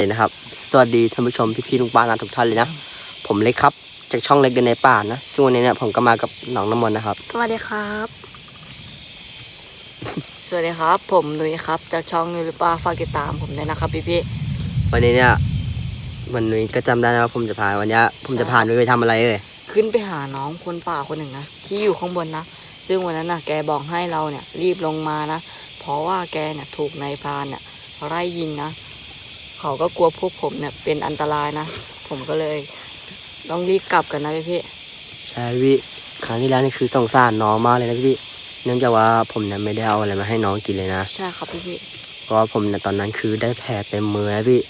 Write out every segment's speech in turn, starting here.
เลยนะครับ สวัสดีท่านผู้ชมพี่ๆลุงป้านาทุกท่านเลยนะ ผมเล็กครับ จากช่องเล็กเดินในป่านะซึ่งวันนี้เนี่ยผมก็มากับน้องน้ำมนต์นะครับ สวัสดีครับ สวัสดีครับ ผมนุ้ยครับ จากช่องนุ้ยหรือป้าฝากติดตามผมด้วยนะครับ พี่พี่วันนี้เนี่ยวันนี้ก็จำได้นะว่าผมจะพาวันนี้ผมจะพานุ้ยไปทำอะไรเอ่ยๆขึ้นไปหาน้องคนป่าคนหนึ่งนะที่อยู่ข้างบนนะซึ่งวันนั้นนะแกบอกให้เราเนี่ยรีบลงมานะเพราะว่าแกเนี่ยถูกนายพรานเนี่ยไล่ยิงนะ เขาก็กลัวพวกผมเนี่ยเป็นอันตรายนะ ผมก็เลย ต้องรีบกลับกันนะพี่พี่ใช่พี่ครั้งที่แล้วนี่คือสงสารน้องมากเลยนะพี่เนื่องจากว่าผมเนี่ยไม่ได้เอาอะไรมาให้น้องกินเลยนะใช่ครับพี่พี่เพราะว่าผมเนี่ยตอนนั้นคือได้แผลเต็มมือนะพี่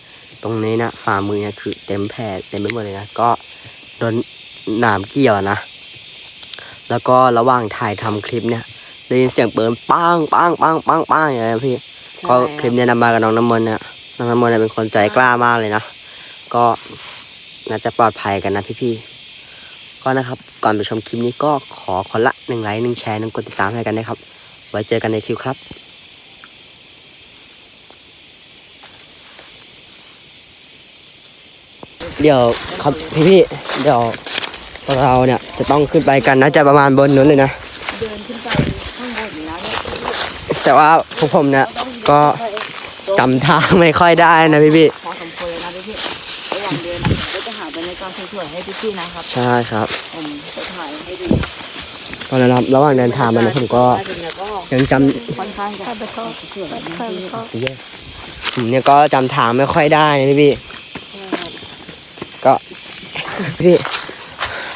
ตรงนี้นะฝ่ามือเนี่ยคือเต็มแผลเต็มไปหมดเลยนะก็โดนหนามเกี่ยวนะ แล้วก็ระหว่างถ่ายทำคลิปเนี่ยได้ยินเสียงปืนปังปังปังปังปังอย่างเงี้ยพี่ใช่ก็คลิปเนี้ยนำมากับน้องน้ำมนต์เนี่ย น้องน้ำมนต์เนี่ยเป็นคนใจกล้ามากเลยนะ ก็น่าจะปลอดภัยกันนะพี่ๆ ก็นะครับ ก่อนไปชมคลิปนี้ก็ขอคนละหนึ่งไลค์หนึ่งแชร์หนึ่งกดติดตามให้กันนะครับ ไว้เจอกันในคลิปครับเดี๋ยวครับพี่ๆเดี๋ยวเราเนี่ยจะต้องขึ้นไปกันนะจะประมาณบนนู้นเลยนะ เดินขึ้นไปข้างบนอยู่นะแต่ว่าพวกผมเนี่ยก็ จำทางไม่ค่อยได้นะพี่พอสมควรเลยนะพี่พี่ระหว่างเดินนะผมก็จะหาบรรยากาศสวยๆให้พี่พี่ๆนะครับๆใช่ครับผมจะถ่ายให้ดูตอนนั้นครับระหว่างเดินทางมาเนี่ยผมก็ได้เป็นแล้วก็ยังจค่อนข้างจะไปทอดสวยแบบนี้ไปพี่ทอดำผมเนี่ยก็จำทางไม่ค่อยได้นะพี่ก็พี่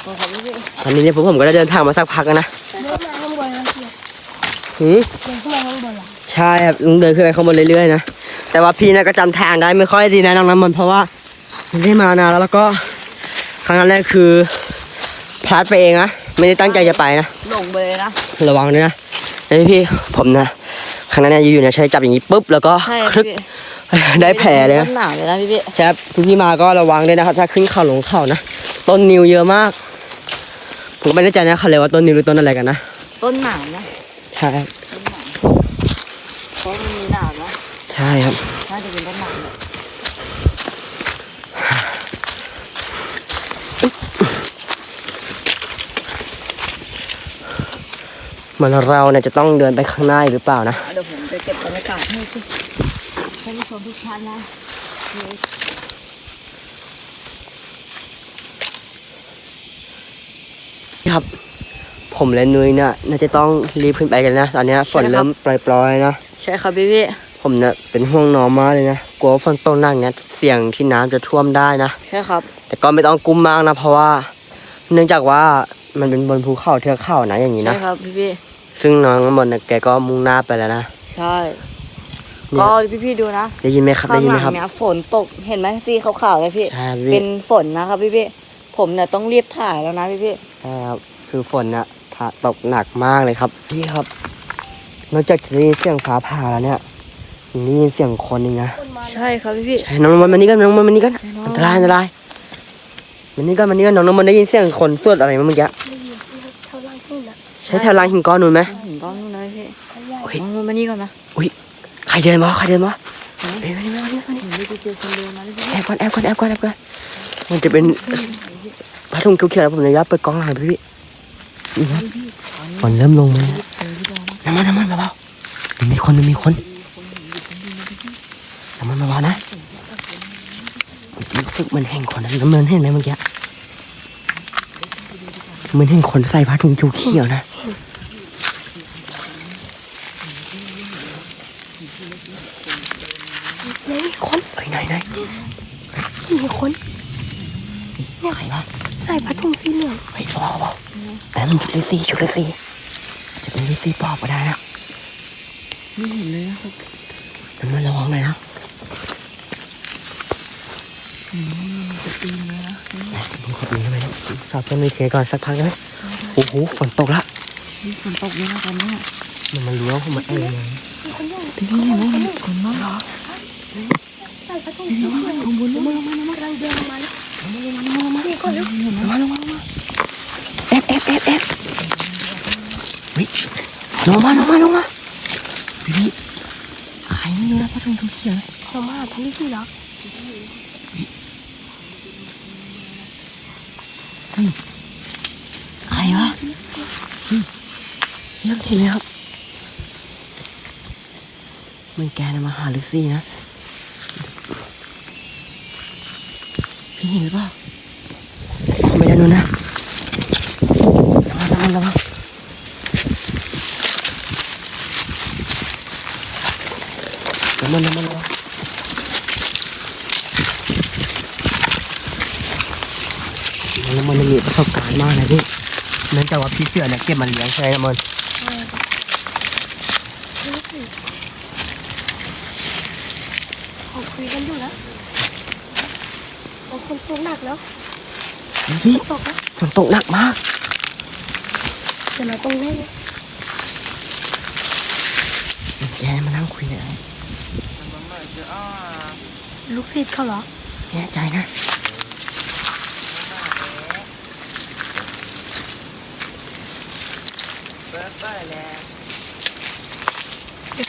ขอบคุณพี่ตอนนี้เนี่ยพวกผมก็ได้เดินทางมาสักพักแล้วนะเดินมาข้างบนแล้วเชียวหืมเดินขึ้นมาข้างบนละใช่ครับลุงเดินขึ้นไปข้างบนเรื่อยๆนะ แต่ว่าพี่เนี่ยก็จำทางได้ไม่ค่อยดีนะน้องน้ำมันต์เพราะว่าไม่ได้มานานแล้วแล้วก็ครั้งนั้นแรกคือพลาดไปเองนะไม่ได้ตั้งใจจะไปนะหลงไปเลยนะระวังด้วยนะไอ้พี่ผมนะครั้งนั้นเนี่ยอยู่ๆเนี่ยใช้จับอย่างนี้ปุ๊บแล้วก็ใช่คลึกพี่ได้แผลเลยต้นะนหนาวเลยนะพี่พี่ครับพี่ๆมาก็ระวังด้วยนะครับ ถ้าขึ้นเขาหลงเขานะต้นนิวเยอะมาก ผมก็ไม่แน่ใจนะเขาเรียกว่าต้นนิวหรือต้นอะไรกันนะต้นหนาวนะใช่ครับต้นหนาวเพราะมันมีหนาวนะ ใช่ครับน่าจะเป็นต้นหนาวเลยเหมือนเราเนี่ยจะต้องเดินไปข้างหน้าอีกหรือเปล่านะ เดี๋ยวผมจะเก็บบรรยากาศให้พี่ท่านผู้ชมทุกท่านนะนี่ครับ ผมและนุ้ยเนี่ยน่าจะต้องรีบขึ้นไปกันนะ ตอนเนี้ยฝนเริ่มปล่อยๆนะ ใช่ครับพี่พี่ ผมเนี่ยเป็นห่วงน้องมากเลยนะ กลัวว่าฝนตกหนักเนี่ยเสี่ยงที่น้ำจะท่วมได้นะ ใช่ครับ แต่ก็ไม่ต้องกุ้มมากนะ เพราะว่า เนื่องจากว่ามันเป็นบนภูเขาเทือกเขานะอย่างนี้ใช่นะ ครับพี่พี่ซึ่งน้องน้ำมนต์เนี่ยแกก็มุ่งหน้าไปแล้วนะใช่เนี่ย ก็พี่พี่ดูนะได้ยินไหมครับ ข้าได้งยินหไหมลังครับ เนี่ยฝนตกเห็นไหมสีขาวๆเลยพี่ ใช่เป็พี่นฝนนะครับพี่พี่ผมเนี่ยต้องรีบถ่ายแล้วนะพี่พี่ใช่ครับ คือฝนเนี่ยถ้าตกหนักมากเลยครับ พี่ครับ นอกจากจะได้ยินเสียงฟ้าผ่าแล้วเนี่ย ยังได้ยินเสียงคนอีกนะคนมาใช่ครับพี่พี่ใช่น้องน้ำมันต์มานี่กันน้องน้ำมันต์มานี่กันใช่เนอะอันตรายอันตรายมันนี่กันมันนี่กันน้องน้ำมันต์ได้ยินเสียงคนสวดอะไรมาเมื่อกี้ได้ยินเท่าล่างขึ้นนะใช่แถวรางหินก้อนนู้นไหมเห็นก้อนนู้นนะพี่เขาใหญ่เฮ้ยมองมานี่ก่อนนะใครเดินมาใครเดินมาเห็นไหมเอ้ยมานี่มานี่มานี่ผมไม่ได้เจอคนเดินมาเลยพี่แอบก่อนแอบก่อนแอบก่อนแอบก่อนมันจะเป็นผ้าถุงเขียวๆผมเลยยับเปิดกล้องหลังพี่นี่ครับฝนเริ่มลงมาแล้วน้ำมันน้ำมันเบาๆมันมีคนมันมีคน น้ำมันเบาๆนะรู้สึกเหมันเห็นคนนะน้ำมันเห็นไหมเมื่อกี้เหมันเห็นคนใส่ผ้าถุงเขียวๆนะไม่มีคนเฮ้ยไหนไหนไม่มีคนเนี่ยใครวะใส่ผ้าถุงสีเหลืองเฮ้ยเบาๆเบาๆอันนั้นมันชุดเลซี่ชุดเลซี่จะเป็นเลซี่ปอบก็ได้นะไม่เห็นเลยนะครับน้ำมันระวังหน่อยนะ จะปีนเลยนะผมขอดูได้ไหมสอบต้นมีเทก่อนสักพักได้ไหมโอ้โหฝนตกละมีฝนตกด้วยนะตอนนี้มันมันรู้ว่าผมมาเองไงมีคนอยู่พี่พี่เห็นไหมเห็นคนมากเหรอใส่ผ้าถุงสีเหลืองข้างบนมือมันกำลังเดินลงมาแล้วนี่ก่อนแล้วลงมาลงมาลงมาเอฟเอฟเอฟเอฟวิลงมาลงมาลงมาพี่พี่ใครไม่รู้นะพระทงทุกเขียวเรามาหาทางที่สีเหลือง ใครวะเฮ้ยเริ่มเห็นเลยครับมันแกนมาหาลิซซี่นะพี่เห็นหรือเปล่าไม่ได้นนู้นนะระวังระวังระวังระวังระวังระวังแล้วมันมี ประสบการณ์มากนะพี่เนื่องจากว่าพี่เสือเนี่ยเก็บมันเลี้ยงใช่ไหมมันเขาคุยกันอยู่นะเอาคนตกหนักแล้วพี่ตกแล้วฝนตกหนักมากเดี๋ยวเราต้องเล่นแกมานั่งคุยกันอะไรลูกศิษย์เขาเหรอแน่ใจนะ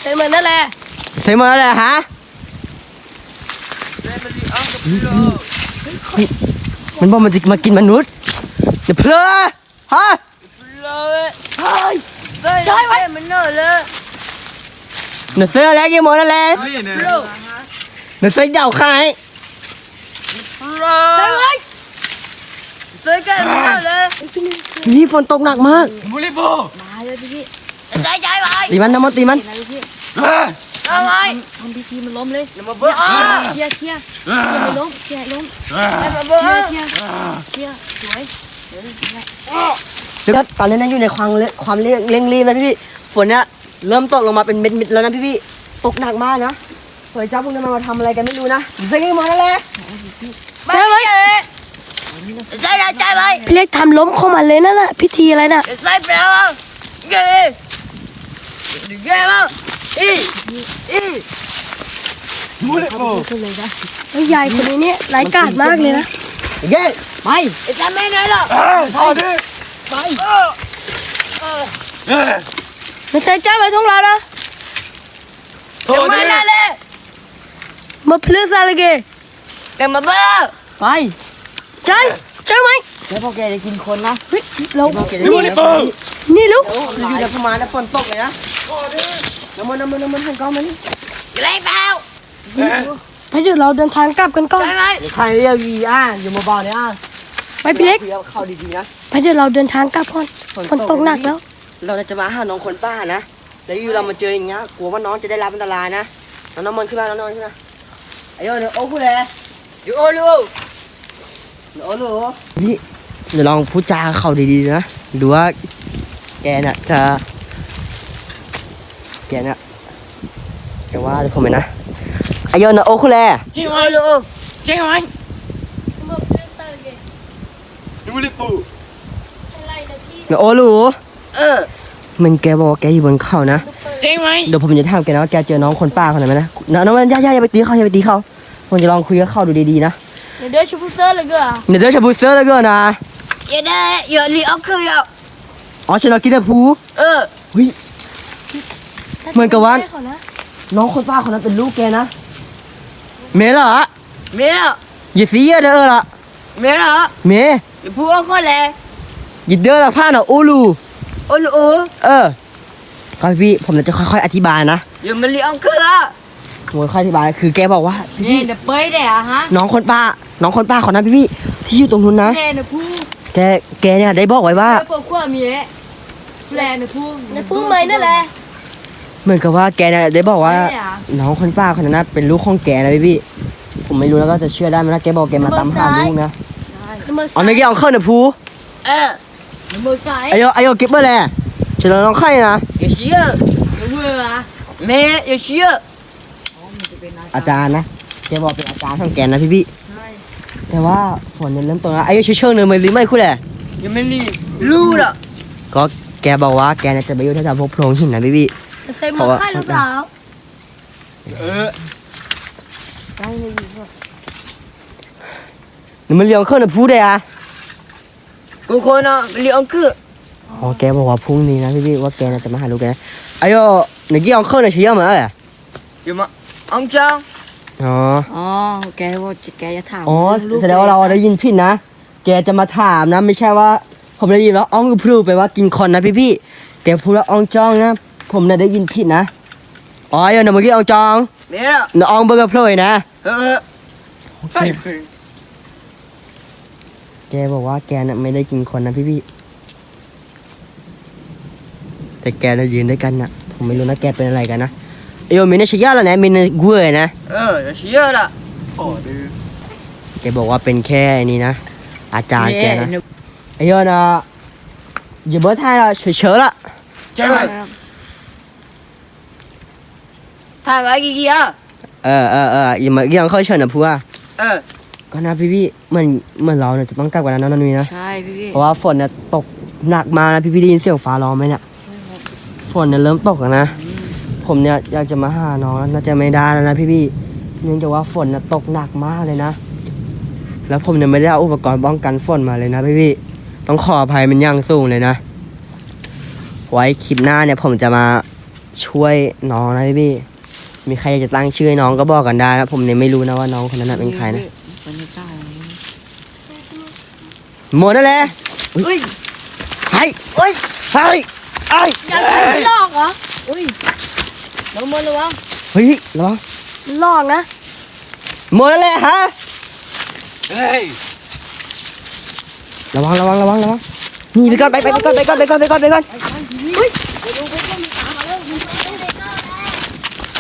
เป็นเหมือนนั่นแหละเฮ้ยมาแล้วฮะเฮ้ยมันบอกมันจะมากินมนุษย์อย่าเพลอฮะจอยไว้มันเนอะเลยหนูเสื้อแล้วกี่โมงนั่นแหละนี่เนี่ยหนูเสื้อเดาใครจอยไว้ซื้อกันมันเนอะเลยนี่ฝนตกหนักมากบุรีโบมาเลยพี่พี่ ใจใจไว้ตีมันน้ำมันตีมันนะพี่พี่ทำไมทำพิธีมันล้มเลยอย่ามาเบิ้ลอะเคลียร์เคลียร์เคลียร์มันล้มเคลียร์ล้มอย่ามาเบิ้เคลียลร์เคลียร์เคลียร์สวยเดี๋ยวตอนนี้นะอยู่ในความเร่ความเร่งเร่งรีบนะพี่ๆฝนเนี่ยเริ่มตกลงมาเป็นเม็ดๆแล้วนะพี่ๆตกหนักมากนะเฮ้ยเจ้าพวกนี้มันมาทำอะไรกันไม่รู้นะเสื้อกี่โมงนั่นแหละใจไว้ใจใจใจไว้พี่เล็กทำล้มเข้ามาเลยนั่นน่ะพิธีอะไรน่ะใจไปแล้วเก๋เก๋มั้งอีอีบุรีโบไอ้ยายคนนี้เนี่ยร้ายกาจมากเลยนะเย้ไปใจไม่ได้หรอกเอาดิไปไม่ใช่ใจไว้ท้องเรานะโอ้ไม่ดิได้เลยมาพลือซาลเกเดี๋ยวมาเบิ้ลไปใจใจไหมแล้วพอแกจะกินคนนะเฮ้ยเราพอแกจะบุรีโบนี่ลูกอยู่ในประมาณนะฝนตกเลยนะ น้ำมันน้ำมันน้ำมันหันกล้องมานี่ไรเปล่าไปเดี๋ยวเราเดินทางกลับกันก่อนใจไหมใครเรียกอีอะอยู่มาบอกเนี่ยอะไปพี่เล็กคุยกับเขาดีๆนะ ไปเดี๋ยวเราเดินทางกลับก่อนฝนตกหนักแล้ว เราจะมาหาน้องคนป้านะ แล้วอยู่เรามาเจออย่างเงี้ย กลัวว่าน้องจะได้รับอันตรายนะ น้องน้ำมันขึ้นมาน้องน้ำมันขึ้นมาไอ้โยนโอ้พูดเลยอยู่โอ้ลูกโอ้โหพี่เดี๋ยวลองพูดจากับเขาดีๆนะ ดูว่าแกน่ะจะ แกน่ะจะว่าหรือผมไหมนะไอ้โยนโอ้คุณแลจริงไหมลูกจริงไหมบุรีโบโอ้หลูเออมันแกบอกว่าแกอยู่บนเขานะจริงไหมเดี๋ยวผมจะถามแกนะว่าแกเจอน้องคนป้าคนไหนไหมนะน้องน้องมันย่าย่าอย่าไปตีเขาอย่าไปตีเขาผมจะลองคุยกับเขาดูดีๆนะเดี๋ยวเดี๋ยวชูฟูเซอร์เลยก็อะเดี๋ยวเดี๋ยวชาบูเซอร์แล้วก็นะอย่าได้อย่าลีออกคืออย่าอ๋อฉันเอากินแต่พูเออเฮ้ย เหมือนกับว่า ให้เขนะน้องคนป้าคนนั้นเป็นลูกแกนะ เมย์เหรอ เมียอย่าซีเยอะเด้อละเมียเหรอเมย์อย่าพูดเอาก็เลยอย่าเด้อละผ้าหน่ะอูลู โอ้ลูกเออครับพี่ ผมจะค่อย ๆ อธิบายนะอย่ามาลีออกคืออะผมค่อยๆอธิบาย คือแกบอกว่านี่เดี๋ยวเป้ยเดี๋ยวฮะน้องคนป้า น้องคนป้าคนนั้นพี่พี่ที่อยู่ตรงนู้นนะแน่เดี๋ยวพูดแก แกเนี่ยได้บอกไว้ว่า เดี๋ยวพวกกลัวเมียแลเดี๋ยวพูดในปุ้งไม้นั่นแหละ เหมือนกับว่าแกเนี่ยได้บอกว่าไม่ได้อะน้องคนป้าคนนั้นนะเป็นลูกของแกนะพี่พี่ผมไม่รู้แล้วก็จะเชื่อได้ไหมนะแกบอกแกมาตามหาลูกนะในมือเอาในแกเอาเข้าหน่ะพูเออเดี๋ยวมือไก่ไอโยไอโยเก็บเมื่อแหละเฉลิมน้องไข่นะอย่าเชื่อเดี๋ยวมืออะแม่อย่าเชื่ออาจารย์นะแกบอกเป็นอาจารย์ของแกนะพี่พี่แต่ว่าฝนเนี่ยเริ่มตกแล้วไอโยเชื่อเชื่อเนยมันหรือไม่คุณแหละอย่ามาลีรู้ละก็แกบอกว่าแกเนี่ยจะไปอยู่แถวๆพวกโพรงหินนะพี่พี่ ใส่หมวกไข่หรือเปล่าเออหรือมันเลี้ยงเข้าหน่ะพูดได้อะกูคนอะลีออกคืออ๋อแกบอกว่าพรุ่งนี้นะพี่พี่ว่าแกเนี่ยจะมาหาลูกแกนะไอโยหนึ่งกี้เอาเข้าหน่ะเชื่อเหมือนอะไรอย่ามาอังจังอ๋ออ๋อแกว่าแกจะถามอ๋อแสดงว่าเราได้ยินผิดนะแกจะมาถามนะ ไม่ใช่ว่า ผมได้ยินว่าอ้องพลูไปว่ากินคนนะพี่พี่ๆแกพูดว่าอ้องจองนะ ผมน่ะได้ยินผิดนะอ๋อเดี๋ยวนะเมื่อกี้อ้องจองเนี่ยนะอ้องเบอร์กับพลูนะ เออใส่เพลงแกบอกว่าแกน่ะไม่ได้กินคนนะพี่พี่แต่แกน่ะยืนด้วยกันนะผมไม่รู้นะแกเป็นอะไรกันนะเอวมินใช่ยาแล้วนะมินกล้วยนะเออจะเชื่อละโอ้ดื้อแกบอกว่าเป็นแค่ไอ้นี่นะอาจารย์แกนะไอ้ยอนะอย่าเบิร์ทายละเฉยๆละ ใช่ไหม ถ่ายไว้กี่กี่อะเออเออเอออย่ามายังเข้าเชิญนะพูว่าเออก็นะพี่พี่ๆเหมือนเหมือนเราเนี่ยจะต้องกลับกันแล้วนะนันนีนะ ใช่พี่พี่เพราะว่าฝนเนี่ยตกหนักมากนะพี่พี่ๆได้ยินเสียงฟ้าร้องไหมเนี่ยฝนเนี่ยเริ่มตกแล้วนะ ผมเนี่ยอยากจะมาหาน้องแล้วน่าจะไม่ได้แล้วนะพี่พี่ๆเนื่องจากว่าฝนเนี่ยตกหนักมากเลยนะ แล้วผมเนี่ยไม่ได้เอาอุปกรณ์ป้องกันฝนมาเลยนะพี่พี่ๆต้องขออภัยมันอยังสูงเลยนะ ไว้คลิปหน้าเนี่ยผมจะมาช่วยน้องนะพี่พี่ๆ มีใครอยากจะตั้งชื่อให้น้องก็บอกกันได้นะผมเนี่ยไม่รู้นะว่าน้องคนนั้นนะเป็นใครนะบรรยากาศอย่างนี้หมดนั่นแหละเฮ้ยไอ้เฮ้ยไอ้ไอ้อยากจะหลอกเหรออุ้ยน้องมนต์ระวังเฮ้ยระวังหลอกนะหมดนั่นแหละฮะเฮ้ยระวังระวังระวังระวังหนี่ไปก่อนไปไปไปก่อนไปก่อนไปก่อนไปก่อนไปก่อน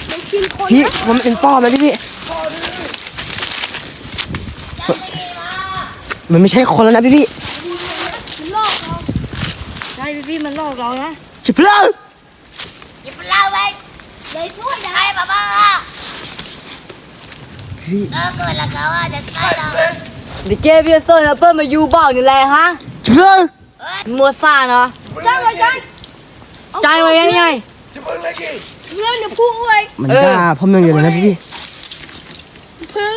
มันกินคน พี่มันเป็นปอบนะพี่พี่ มันไม่ใช่คนแล้วนะพี่พี่มันหลอกเราใช่พี่พี่มันหลอกเรานะจะเพลิงอย่าไปเล่าไว้ยายช่วยยายบ้าบ้าพี่เออเกิดแล้วก็ว่าจะใช่เราเดี๋ยวเกพี่เซอร์นะเปิ้ลมาอยู่บ้านนี่แหละฮะจะเพลิงมัวซ่าเนาะจ้างไว้จ้างใจไว้ยังไงจะเพิ่งเลยกี่ เงินเนี่ยพูดไว้มันเออด่าผมอย่างเดียวเลยนะพี่พี่พื้น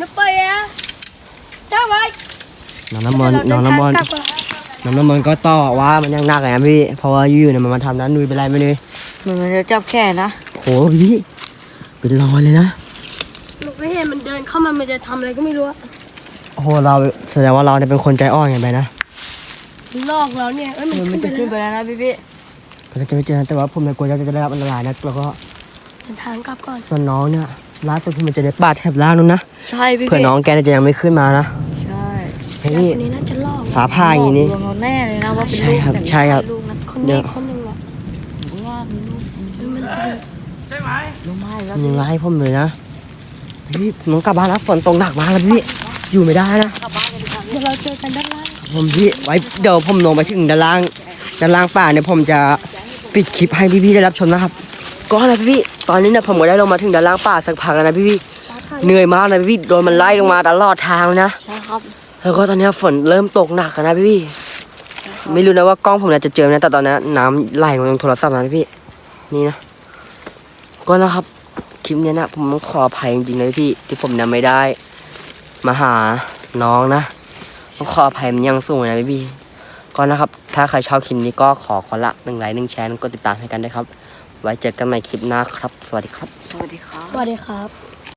นับไปอะจ้างไว้น้องน้ำมันต์น้องน้ำมันต์น้องน้ำมันต์ก็ต่อว่ามันยังหนักเลยนะพี่เพราะว่าอยู่ๆเนี่ยมันมาทำนั้นนุยเป็นไรไม่นุยมันมันจะจับแค่นะโหพี่เป็นรอยเลยนะหนูไม่เห็นมันเดินเข้ามามันจะทำอะไรก็ไม่รู้อะโอ้โหเราแสดงว่าเราเนี่ยเป็นคนใจอ่อนกันไปนะมันหลอกเราเนี่ยเอ้ยมันมันขึ้มันนจะไปขึ้นแล้วไปแล้วนะพี่พี่ ก็จะไม่เจอนะแต่ว่าผมเนี่ยกลัวจะจะได้รับอันตรายนะแล้วก็เดินทางกลับก่อน ส่วนน้องเนี่ยล่าสุดที่มันจะได้บาดแถบล่างนู้นนะใช่พี่เผื่อพี่น้องแกเนี่ยจะยังไม่ขึ้นมานะใช่เฮ้ยคนนี้น่าจะหลอกฟ้าผ่าอย่างนี้นี่ลวงเราแน่เลยนะว่าเป็นใช่ลูกครับแต่ไม่ใช่ครับ ลูกนะคนเดี๋นี้ยว คนหนึ่งอะผมว่าเป็นลูกเฮ้ยมันเดินใช่ไหมลูกไม้แล้วมันยังไล่ผมเลยนะพี่น้องกลับบ้านแล้วฝนตกหนักมากแล้วพี่อยู่ไม่ได้นะเดี๋ยวเราเจอกันด้านล่างผมพี่ไว้เดี๋ยวผมลงไปถึงด้านล่างด้านล่างป่าเนี่ยผมจะ ปิดคลิปให้พี่ๆได้รับชมนะครับ ก็นะพี่ๆตอนนี้เนี่ยผมก็ได้ลงมาถึงด้านล่างป่าสักพักแล้วนะพี่ๆเหนื่อยมากเลยพี่ๆโดนมันไล่ลงมาตลอดทางเลยนะใช่ครับแล้วก็ตอนนี้ฝนเริ่มตกหนักแล้วนะพี่ๆไม่รู้นะว่ากล้องผมเนี่ยจะเจอไหมนะแต่ตอนนี้น้ำไหลมาลงโทรศัพท์นะพี่ๆนี่นะก็นะครับคลิปเนี้ยนะผมต้องขออภัยจริงๆเลยพี่ที่ผมเนี่ยไม่ได้ มาหาน้องนะต้องขออภัยมันอยังสูงนะพี่ๆ ก็นะครับ ถ้าใครชอบคลิปนี้ก็ขอขอละหนึ่งไลค์หนึ่งแชร์กดติดตามให้กันด้วยครับ ไว้เจอกันใหม่คลิปหน้าครับ สวัสดีครับ สวัสดีครับ สวัสดีครับ